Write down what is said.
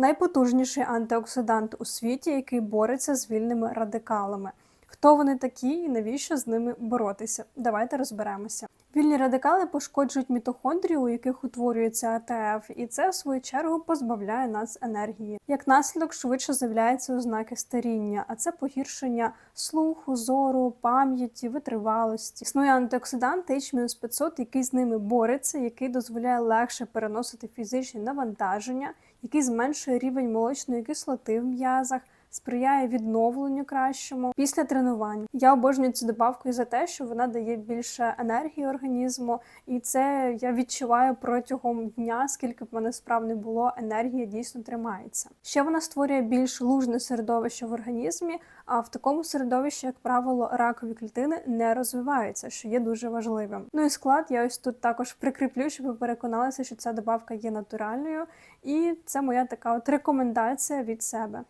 найпотужніший антиоксидант у світі, який бореться з вільними радикалами. Хто вони такі і навіщо з ними боротися? Давайте розберемося. Вільні радикали пошкоджують мітохондрії, у яких утворюється АТФ, і це в свою чергу позбавляє нас енергії. Як наслідок швидше з'являються ознаки старіння, а це погіршення слуху, зору, пам'яті, витривалості. Існує антиоксидант H-500, який з ними бореться, який дозволяє легше переносити фізичні навантаження, який зменшує рівень молочної кислоти в м'язах сприяє відновленню кращому після тренувань. Я обожнюю цю добавку і за те, що вона дає більше енергії організму, і це я відчуваю протягом дня, скільки б мене справ не було, енергія дійсно тримається. Ще вона створює більш лужне середовище в організмі, а в такому середовищі, як правило, ракові клітини не розвиваються, що є дуже важливим. Ну і склад я ось тут також прикріплю, щоб ви переконалися, що ця добавка є натуральною, і це моя така от рекомендація від себе.